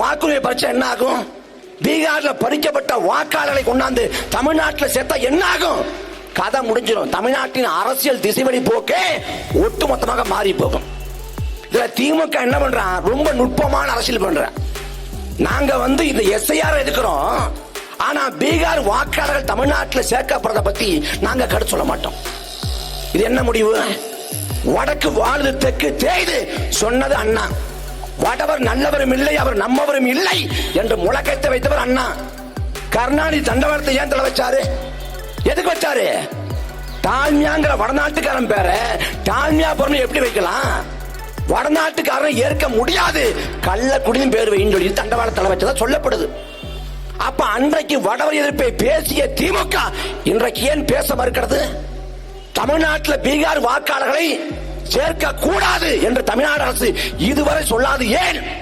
வாக்குரிமை பறிச்சா என்ன ஆகும்? பீகார்ல பறிக்கப்பட்ட வாக்காளர்களை கொண்டாந்து தமிழ்நாட்டில் சேர்த்தா என்ன ஆகும்? கதை முடிஞ்சிடும் தமிழ்நாட்டின் அரசியல் திசைவழி போக்கே ஒட்டுமொத்தமாக மாறி போகும். இதுல திமுக என்ன பண்றான் ரொம்ப நுட்பமான அரசியல் பண்றான் நாங்க வந்து இந்த எஸ்ஐஆர் எதுக்குறோம்? ஆனா பீகார் வாக்காளர்கள் தமிழ்நாட்டில் சேர்க்கப்படுறத பத்தி நாங்க கருத்து சொல்ல மாட்டோம். இது என்ன முடிவு? வடக்கு வாழுது தெற்கு தேய்து சொன்னது அண்ணா. வடவர் நல்லவரும் இல்லை அவர் நம்மவரும் இல்லை என்று முழக்கத்தை வைத்தவர் அண்ணா. கருணாநிதி தண்டவாளத்தை ஏன் தலை வச்சாரு? எதுக்கு வச்சாரு? டால்மியாங்கிற வடநாட்டுக்காரன் பேர டால்மியா பொருள் எப்படி வைக்கலாம்? வடநாட்டுக்காரன் ஏற்க முடியாது. கள்ள குடியும் பேர் வைன்னு சொல்லி தண்டவாள தலை வச்சதா சொல்லப்படுது. அப்ப அன்றைக்கு வடவர் எதிர்ப்பை பேசிய திமுக இன்றைக்கு ஏன் பேச மறுக்கிறது? தமிழ்நாட்டில் பீகார் வாக்காளர்களை சேர்க்க கூடாது என்று தமிழ்நாடு அரசு இதுவரை சொல்லாது. ஏன்?